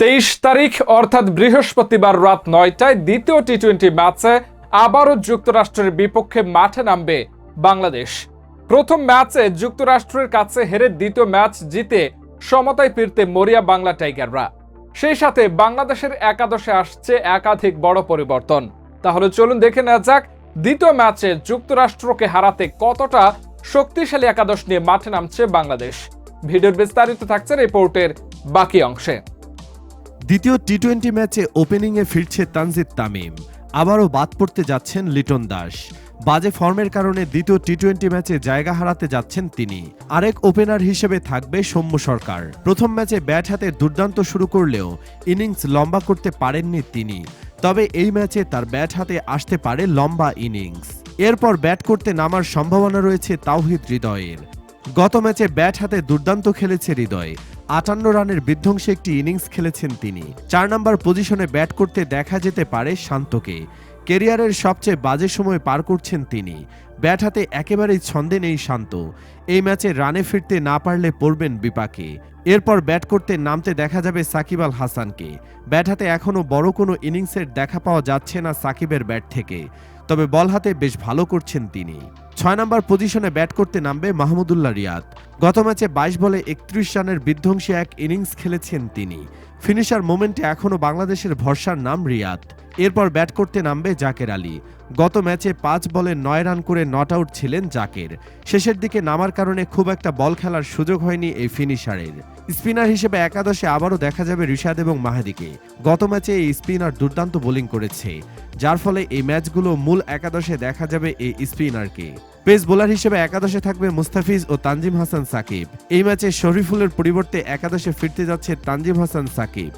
তেইশ তারিখ, অর্থাৎ বৃহস্পতিবার রাত নয়টায় দ্বিতীয় টি টোয়েন্টি ম্যাচে আবারও যুক্তরাষ্ট্রের বিপক্ষে মাঠে নামবে বাংলাদেশ। প্রথম ম্যাচে যুক্তরাষ্ট্রের কাছে হেরে দ্বিতীয় ম্যাচ জিতে সমতায় ফিরতে মরিয়া বাংলা টাইগাররা। সেই সাথে বাংলাদেশের একাদশে আসছে একাধিক বড় পরিবর্তন। তাহলে চলুন দেখে নেওয়া যাক, দ্বিতীয় ম্যাচে যুক্তরাষ্ট্রকে হারাতে কতটা শক্তিশালী একাদশ নিয়ে মাঠে নামছে বাংলাদেশ। ভিডিওর বিস্তারিত থাকছে রিপোর্টের বাকি অংশে। দ্বিতীয় টি টোয়েন্টি ম্যাচে ওপেনিংয়ে ফিরছে তানজিদ তামিম। আবারও বাদ পড়তে যাচ্ছেন লিটন দাস। বাজে ফর্মের কারণে দ্বিতীয় টি টোয়েন্টি ম্যাচে জায়গা হারাতে যাচ্ছেন তিনি। আরেক ওপেনার হিসেবে থাকবে সৌম্য সরকার। প্রথম ম্যাচে ব্যাট হাতে দুর্দান্ত শুরু করলেও ইনিংস লম্বা করতে পারেননি তিনি। তবে এই ম্যাচে তার ব্যাট হাতে আসতে পারে লম্বা ইনিংস এরপর ব্যাট করতে নামার সম্ভাবনা রয়েছে তাওহিদ হৃদয়ের। গত ম্যাচে ব্যাট হাতে দুর্দান্ত খেলেছে হৃদয়। আটান্ন রানের বিধ্বংসী একটি ইনিংস খেলেছেন তিনি। চার নম্বর পজিশনে ব্যাট করতে দেখা যেতে পারে শান্তকে। কেরিয়ারের সবচেয়ে বাজে সময় পার করছেন তিনি। ব্যাট হাতে একেবারেই ছন্দে নেই শান্ত। এই ম্যাচে রানে ফিরতে না পারলে পড়বেন বিপাকে। এরপর ব্যাট করতে নামতে দেখা যাবে সাকিব আল হাসানকে। ব্যাট হাতে এখনও বড় কোনো ইনিংসের দেখা পাওয়া যাচ্ছে না সাকিবের ব্যাট থেকে। তবে বল হাতে বেশ ভালো করছেন তিনি। ছয় নম্বর পজিশনে ব্যাট করতে নামবে মাহমুদুল্লাহ রিয়াদ। গত ম্যাচে বাইশ বলে একত্রিশ রানের বিধ্বংসী এক ইনিংস খেলেছেন তিনি। ফিনিশার মোমেন্টে এখনও বাংলাদেশের ভরসার নাম রিয়াদ। এরপর ব্যাট করতে নামবে জাকের আলী। গত ম্যাচে পাঁচ বলে নয় রান করে নট আউট ছিলেন জাকের। শেষের দিকে নামার কারণে খুব একটা বল খেলার সুযোগ হয়নি এই ফিনিশারের। স্পিনার হিসেবে একাদশে আবারও দেখা যাবে রিশাদ এবং মাহাদিকে। গত ম্যাচে এই স্পিনার দুর্দান্ত বোলিং করেছে, যার ফলে এই ম্যাচগুলো মূল একাদশে দেখা যাবে এই স্পিনারকে। পেস বোলার হিসেবে একাদশে থাকবে মুস্তাফিজ ও তানজিম হাসান সাকিব। এই ম্যাচে শরীফুলের পরিবর্তে একাদশে ফিরতে যাচ্ছে তানজিম হাসান সাকিব।